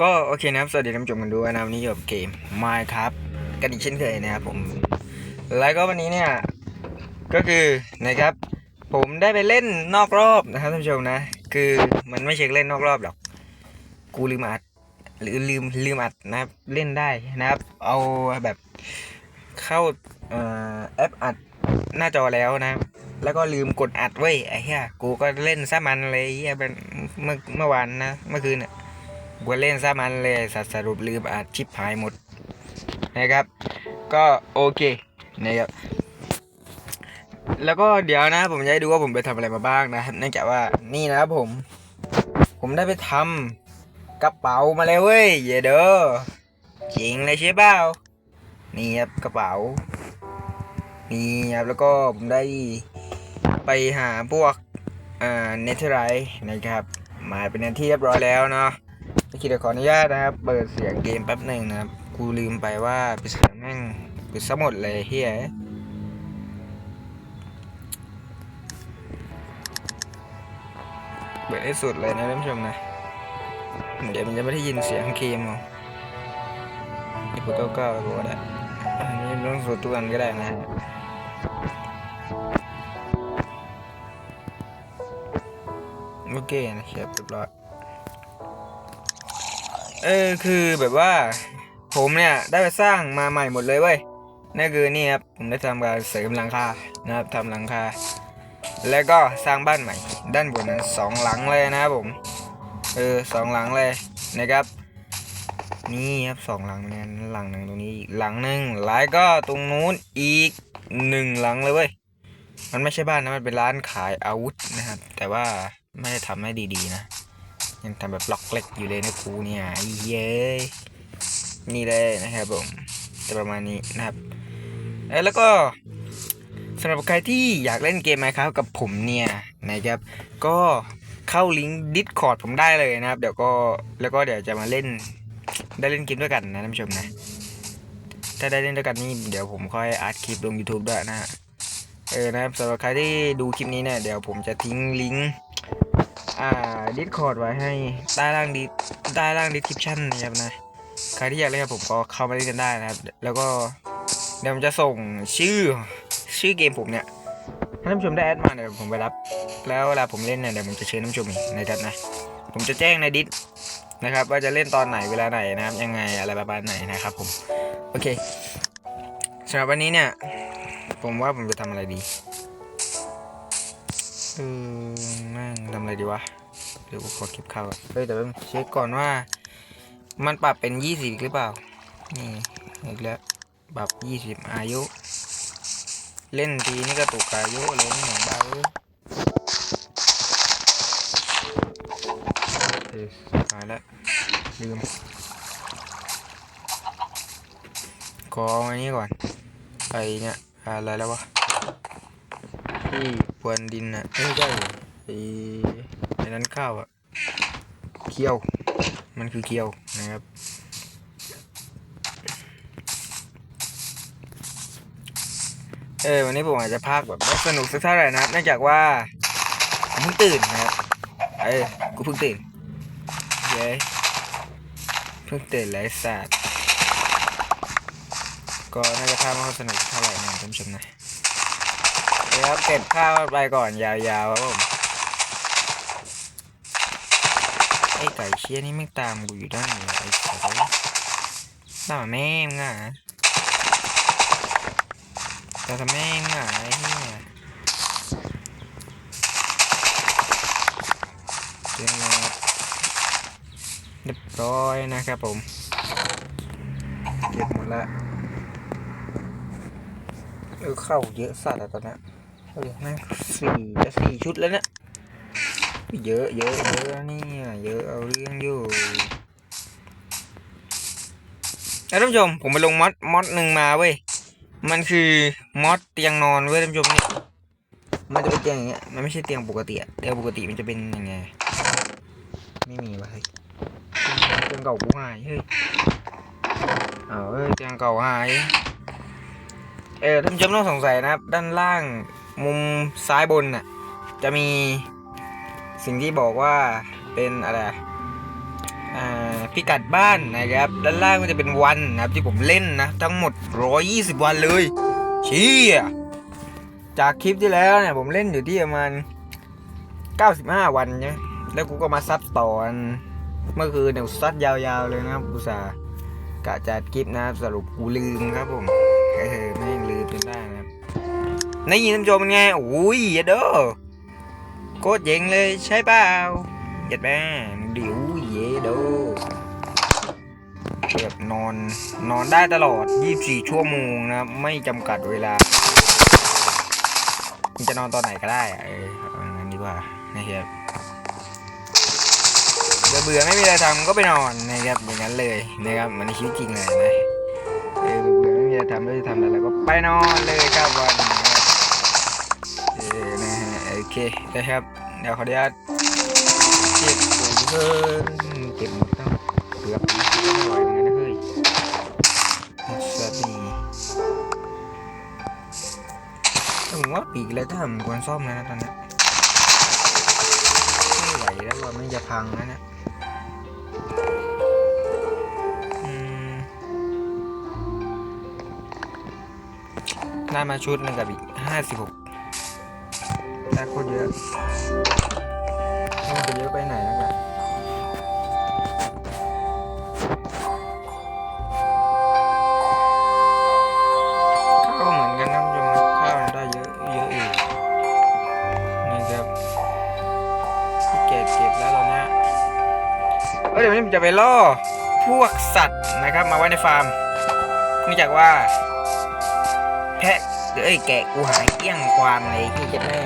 ก็โอเคนะครับ สวัสดีท่านผู้ชมกันด้วยนะวันนี้อยู่กับเกม Minecraft กันอีกเช่นเคยนะครับผม แล้วก็วันนี้เนี่ย ก็คือนะครับ ผมได้ไปเล่นนอกรอบนะครับท่านผู้ชมนะ คือมันไม่เชิงเล่นนอกรอบหรอก กูลืมอัด หรือลืมลืมอัดนะครับ เล่นได้นะครับ เอาแบบเข้าเอ่อแอปอัดหน้าจอแล้วนะครับแล้วก็ลืมกดอัดเว้ยไอ้เหี้ย กูก็เล่นซะมันเลยไอ้เหี้ยเมื่อเมื่อวานนะ เมื่อคืนน่ะ กูเล่นซะมันเลยสัตสรุปลืมอัดชิปหายหมดนะครับ ก็โอเคนะครับแล้วก็เดี๋ยวนะผมจะให้ดูว่าผมไปทำอะไรมาบ้างนะครับเนื่องจากว่านี่นะครับผม ผมได้ไปทำกระเป๋ามาแล้วเว้ยเยเด้อจริงเลยใช่เปล่านี่ครับกระเป๋านี่ครับแล้วก็ผมได้ไปหาพวกอ่าเนเธอร์ไรนะครับมาเป็นที่เรียบร้อยแล้วเนาะ โอเคเดี๋ยวขออนุญาตนะครับ เปิดเสียงเกมแป๊บหนึ่งนะครับ กูลืมไปว่าปิดเสียงแม่งปิดซะหมดเลยเฮียเปิดให้สุดเลยนะท่านผู้ชมนะ เดี๋ยวมันจะไม่ได้ยินเสียงเกมเอานี่กูต้องก้าวไปบอกได้อันนี้ไม่ต้องสูดทุกอันก็ได้นะฮะโอเคนะครับเรียบร้อย เออคือแบบว่า ผมเนี่ยได้ไปสร้างมาใหม่หมดเลยเว้ยนั่นคือนี่ครับผมได้ทำการเสริมหลังคานะครับทำหลังคา แล้วก็สร้างบ้านใหม่ ด้านบนนั้นสองหลังเลยนะครับผมเออสองหลังเลยนะครับ นี่ครับสองหลังเหมือนกันหลังหนึ่งตรงนี้อีกหลังหนึ่งแล้วก็ตรงนู้นอีกหนึ่งหลังเลยเว้ยมันไม่ใช่บ้านนะมันเป็นร้านขายอาวุธนะครับ แต่ว่าไม่ได้ทำให้ดีๆนะ ยังทำแบบล็อกเล็กอยู่เลยนะครูเนี่ยอ้เย้นี่เลยนะครับผมจะประมาณนี้นะครับแล้วก็สำหรับใครที่อยากเล่นเกมไหมครับกับผมเนี่ยนะครับ ก็เข้าลิงก์ Discord ผมได้เลยนะครับ เดี๋ยวก็แล้วก็เดี๋ยวจะมาเล่นได้เล่นเกมด้วยกันนะท่านผู้ชมนะ ถ้าได้เล่นด้วยกันนี่เดี๋ยวผมค่อยอัดคลิปลง YouTube ด้วยนะฮะเออนะครับสำหรับใครที่ดูคลิปนี้เนี่ยเดี๋ยวผมจะทิ้งลิงก์ อ่าดิสคอร์ดไว้ให้ใต้ล่างดิใต้ล่างดีคริปชั่นนะครับนะ ใครที่อยากเล่นกับผมก็เข้ามาเล่นกันได้นะครับ แล้วก็เดี๋ยวผมจะส่งชื่อชื่อเกมผมเนี่ยให้ท่านผู้ชมได้แอดมาเดี๋ยวผมไปรับ แล้วเวลาผมเล่นเนี่ยเดี๋ยวผมจะเชิญท่านผู้ชมอีกนะครับนะ ผมจะแจ้งในดิสนะครับว่าจะเล่นตอนไหนเวลาไหนนะครับยังไงอะไรประมาณไหนนะครับผม โอเคสำหรับวันนี้เนี่ย ผมว่าผมจะทำอะไรดี เออแม่งทำอะไรดีวะ เดี๋ยวกูขอเก็บข้าวก่อนเฮ้ยแต่ว่าเช็คก่อนว่า มันปรับเป็นยี่สิบหรือเปล่า นี่อีกแล้วปรับยี่สิบอายุ เล่นทีนี่ก็ตกอายุเลยนี่อย่างบ้าเอ้ยเอ้ยตายแล้วลืมขออันนี้ก่อนไอเนี่ยอะไรแล้ววะ ที่พรวนดินอะไม่ใช่ไอ้ไอ้นั้นข้าวอะเคี้ยว มันคือเคี้ยวนะครับ เออวันนี้ผมอาจจะพากแบบไม่สนุกสักเท่าไหร่นะครับเนื่องจากว่าผมเพิ่งตื่นนะครับเออกูเพิ่งตื่นเย้เพิ่งตื่นไรสัตว์ก็น่าจะพาไม่ค่อยสนุกเท่าไหร่นะท่านผู้ชมนะ เดี๋ยวเก็บข้าวไปก่อนยาวๆครับผมไอ้ไก่เชี่ยนี่ไม่ตามกูอยู่ด้านนี้ไอ้สัตว์ตามมาแม่งอะตามมาแม่งอะไอ้เหี้ยเรียบร้อยเรียบร้อยนะครับผมเก็บหมดละเออเข้าเยอะสัตว์อะตอนนี้ ยเฮ้ยแม่งสี่จะสี่ชุดแล้วเนี่ยเยอะเยอะเยอะนี่เยอะเอาเรื่องอยู่แล้วท่านผู้ชมผมไปลงมอดมอดหนึ่งมาเว้ยมันคือมอดเตียงนอนเว้ยท่านผู้ชมนี่มันจะเป็นเตียงอย่างเงี้ยมันไม่ใช่เตียงปกติอะเตียงปกติมันจะเป็นยังไงไม่มีวะเฮ้ยเตียงเก่ากูหายเฮ้ยเอาเฮ้ยเตียงเก่าหายเออท่านผู้ชมต้องสงสัยนะครับ ด้านล่าง มุมซ้ายบนน่ะจะมีสิ่งที่บอกว่าเป็นอะไรพิกัดบ้านนะครับ ด้านล่างก็จะเป็นวันนะครับที่ผมเล่นนะ ทั้งหมด 120 วันเลยเชี่ยจากคลิปที่แล้วเนี่ยผมเล่นอยู่ที่ประมาณ 95 วันใช่แล้วกูก็มาซัดต่อนเมื่อคืนเนี่ยซัดยาวๆเลยนะครับอุตส่ากะจัดคลิปนะครับสรุปกูลืมครับผมเออ ในยินท่านผู้ชมเป็นไงโอ้ยเด้อโคตรเจ๋งเลยใช่เปล่าเย็ดแม่เดี๋ยวเยเด้อแบบนอนนอนได้ตลอด 24 ชั่วโมงนะครับไม่จำกัดเวลาคุณจะนอนตอนไหนก็ได้เอออางั้นดีกว่านะครับเบื่อเบื่อไม่มีอะไรทำก็ไปนอนนะครับอย่างนั้นเลยนะครับเหมันในชีวิตจริงเลยนะเออเบื่อไม่มีอะไรทำแล้วจะทำอะไรก็ไปนอนเลยครับวัน เคนะครับ เดี๋ยวขออนุญาตเก็บปุ๋ยเพิ่มเก็บหมดแล้วเกือบไม่ไหวเหมือนกันนะเฮ้ยสวัสดีผมว่าปีกแล้วถ้าผมควรซ่อมแล้วนะตอนนี้ไม่ไหวแล้วว่ามันจะพังแล้วเนะอืมได้มาชุดนึงกับอีกห้าสิบหก คตรเยอะมันจะเยอะไปไหนแล้วกันข้าวเหมือนกันนะคุณผู้ชมนะข้าวได้เยอะเยอะอีกนี่ครับที่เก็บเก็บแล้วตอนเนี้เดี๋ยววันนี้ผมจะไปล่อพวกสัตว์นะครับมาไว้ในฟาร์มเนื่องจากว่า พะเอ้ยแกะกูหายเกี้ยงความเลยที่จะแม่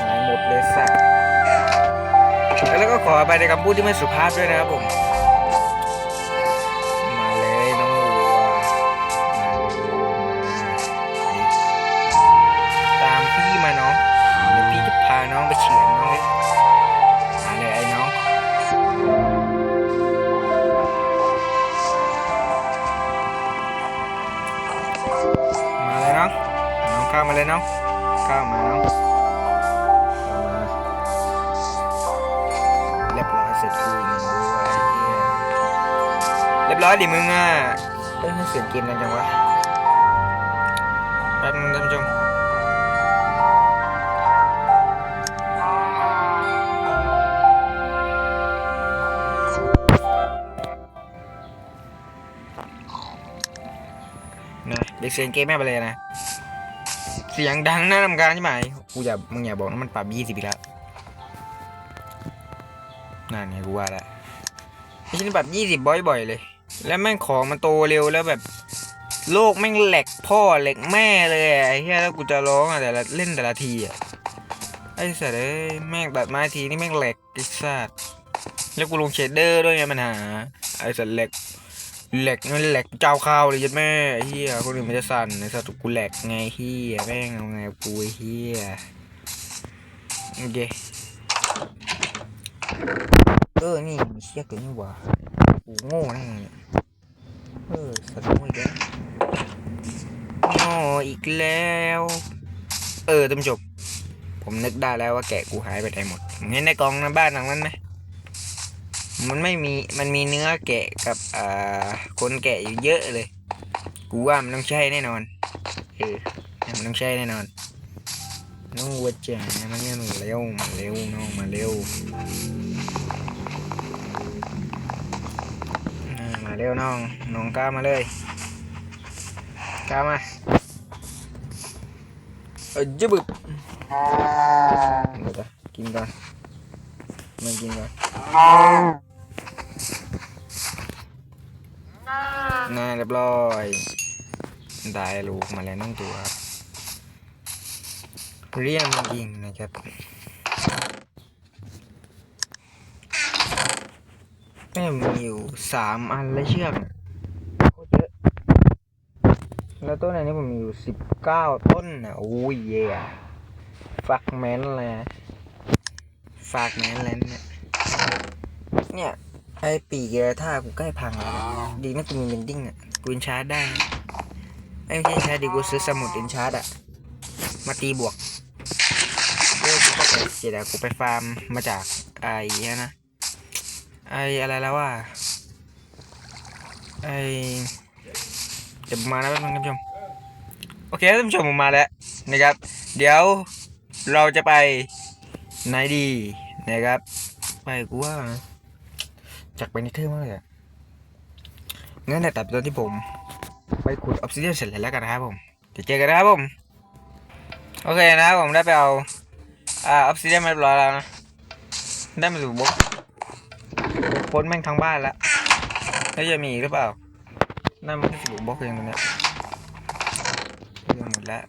หายหมดเลยสัตว์แล้วก็ขอไปในคำพูดที่ไม่สุภาพด้วยนะครับผม มาเลยน้องวัวมามาตามพี่มาน้องเดี๋ยวพี่จะพาน้องไปเฉือนน้องเลย เข้ามาเน้องเข้ามาเข้ามาเรียบร้อยเสร็จกูอีกหนึ่งวัวยเรียบร้อยดิมึงอะเอ้ยเสียงเกมกันจังวะแป๊บนึงท่านผู้ชมนะเด็กเสียงเกมแม่ไปเลยนะ เสียงดังน่ารำคาญใช่ไหมกูอย่ามึงอย่าบอกนะมันปรับยี่สิบอีกแล้วนั่นไงกูว่าแล้วไม่ใช่แบบยี่สิบบ่อยๆเลย แล้วแม่งของมันโตเร็วแล้วแบบ โลกแม่งแหลกพ่อแหลกแม่เลยไอ้เหี้ยแล้วกูจะร้องอะแต่ละเล่นแต่ละทีอะไอ้สัตว์เอ้ยแม่งตัดไม้ทีนี่แม่งแหลกไอ้สัตว์แล้วกูลงเชดเดอร์ด้วยไงปัญหาไอ้สัตว์แหลก แหลกมันแหลกเจ้าข้าวเลยยัดแม่เหี้ยคนอื่นมันจะสั่นไอ้สัตว์กูแหลกไงเหี้ยแม่งเอาไงกูเหี้ยโอเคเออนี่มีเชี่ยกินนี่หว่ากูโง่แน่เออสนุกอีกแล้วโง่อีกแล้ว เออท่านผู้ชมผมนึกได้แล้วว่าแกะกูหายไปไหนหมดเห็นในกองในบ้านหลังนั้นไหม มันไม่มีมันมีเนื้อแกะกับอ่าคนแกะอยู่เยอะเลย กูว่ามันต้องใช่แน่นอนเออมันต้องใช่แน่นอนน้องวัวจ๋ามันเนี่ยมันเร็วมาเร็วน้องมาเร็วมาเร็วน้องน้องกล้ามาเลยกล้ามาเออจะบึบเดี๋ยวกินก่อนมากินก่อน น่าเรียบร้อย ได้ลูกมาแล้วน้องตัวเรียมยิงนะครับแม่มีอยู่สามอันและเชือกโคตรเยอะ แล้วต้นอันนี้ผมมีอยู่สิบเก้าต้นนะโอ้ยเย่ฟักแมนเลยฝากแมนเลยเนี่ยเนี่ย ไอปีเกเกอถ้ากูใกล้พังแล้วนะดีนะกูมีเบนดิ้งอะกูอินชาร์จได้เอ้ยไม่ใช่ชาร์จดีกูซื้อสมุดอินชาร์จอะ มาตีบวกเดี๋ยวกูก็ไปเดี๋ยกูไปฟาร์มมาจากไอ้เนี่ยนะไออะไรแล้วว่าไอเดี๋ยวมาแป๊บนึงท่านผู้ชมโอเคท่านผู้ชมผมมาแล้วนะครับ เดี๋ยวเราจะไปไหนดีนะครับ ไปกูว่า จากไปนิเทอร์มากเลยอะงั้นแต่ตัดตอนที่ผม ไปขุดออฟซิเดียนเสร็จแล้วกันนะครับผมเดี๋ยวเจอกันนะครับผม โอเคนะครับผมได้ไปเอาอ่าออฟซิเดียนมาเรียบร้อยแล้วนะได้มาสู่บล็อกพ้นแม่งทั้งบ้านแล้วแล้วจะมีอีกหรือเปล่านั่นมันสู่บล็อกเองตรงเนี้ยเรื่องหมดแล้ว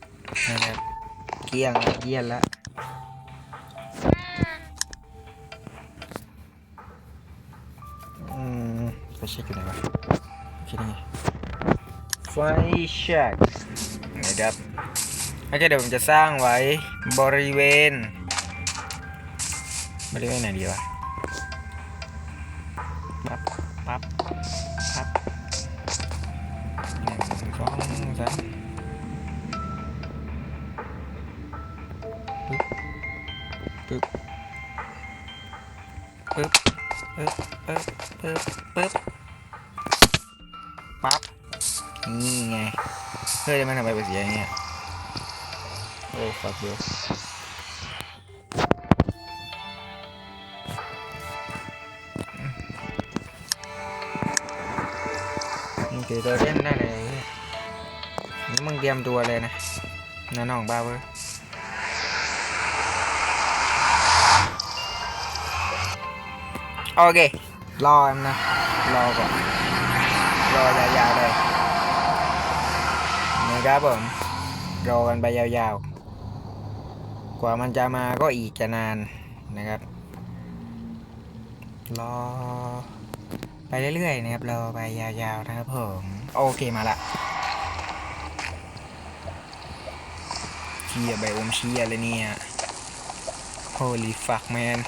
นะครับเกี้ยงเกี้ยงแล้ว เช็คอยู่ไหนวะคิดยังไงไฟแช็คนะครับโอเคเดี๋ยวผมจะสร้างไว้บริเวณบริเวณไหนดีวะ นี่ไงเฮ้ยมันทำไมเป็นสีอย่างเงี้ยโอ้ fuck you มึงถือตัวเล่นได้เลยนี่มึงเตรียมตัวเลยนะน้นองบ้าเว้ยโอเครอนนะรอก่อนรอยาวๆเลย ครับผมรอกันไปยาวๆ กว่ามันจะมาก็อีกจะนานนะครับ รอ ไปเรื่อยๆนะครับรอไปยาวๆนะครับผมโอเคมาละเชียไบโอมเชียเลยเนี่ย holy fuck man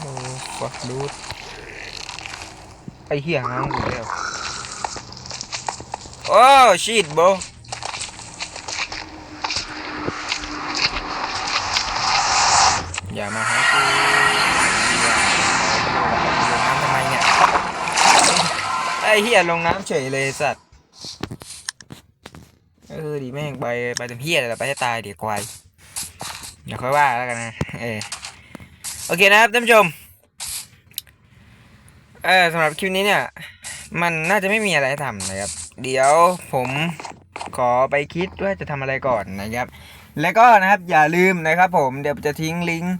โอ้ fuck dude ไอเหี้ยง้างกูแล้ว โอ้ shit bro อย่ามาหากูอย่าลงน้ำทำไมเนี่ยไอ้เหี้ยลงน้ำเฉยเลยไอ้สัตว์เออดีแม่งไปไปเต็มเหี้ยเลยไปให้ตายเดี๋ยวควายเดี๋ยวค่อยว่าแล้วกันนะเออโอเคนะครับท่านผู้ชมเออสำหรับคลิปนี้เนี่ย มันน่าจะไม่มีอะไรให้ทำนะครับ เดี๋ยวผมขอไปคิดว่าจะทำอะไรก่อนนะครับ แล้วก็นะครับอย่าลืมนะครับผมเดี๋ยวจะทิ้งลิงก์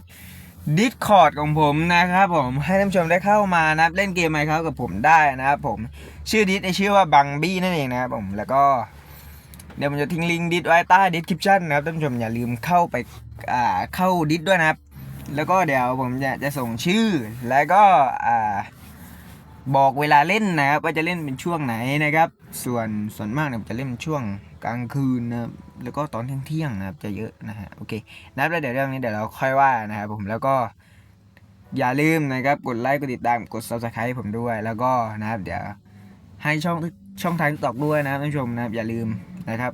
Discord ของผมนะครับผมให้ท่านผู้ชมได้เข้ามานะครับเล่นเกมไหมครับกับผมได้นะครับผมชื่อดิสชื่อว่าบังบี้นั่นเองนะครับผมแล้วก็เดี๋ยวผมจะทิ้งลิงก์ดิสไว้ใต้ description นะครับท่านผู้ชมอย่าลืมเข้าไปอ่าเข้าดิสด้วยนะครับ แล้วก็เดี๋ยวผมจะจะส่งชื่อแล้วก็อ่า บอกเวลาเล่นนะครับว่าจะเล่นเป็นช่วงไหนนะครับ ส่วนส่วนมากเนี่ยจะเล่นเป็นช่วงกลางคืนนะครับแล้วก็ตอนเที่ยงๆนะครับจะเยอะนะฮะโอเคนะครับแล้วเดี๋ยวเรื่องนี้เดี๋ยวเราค่อยว่านะครับผมแล้วก็อย่าลืมนะครับกดไลค์กดติดตามกด subscribe ผมด้วย แล้วก็นะครับ เดี๋ยวให้ช่องช่องทางตอกด้วยนะครับท่านผู้ชมนะครับอย่าลืมนะครับ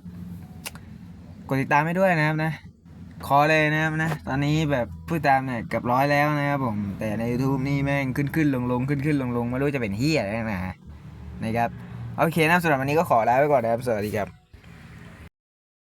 กดติดตามให้ด้วยนะครับนะ ขอเลยนะครับนะ ตอนนี้แบบผู้ตามเนี่ยเกือบร้อยแล้วนะครับผม แต่ใน YouTube นี่แม่งขึ้นขึ้นลงลงขึ้นขึ้นลงลงไม่รู้จะเป็นเฮียอะไรนะนะครับ โอเคนะสำหรับวันนี้ก็ขอลาไปก่อนนะครับ สวัสดีครับ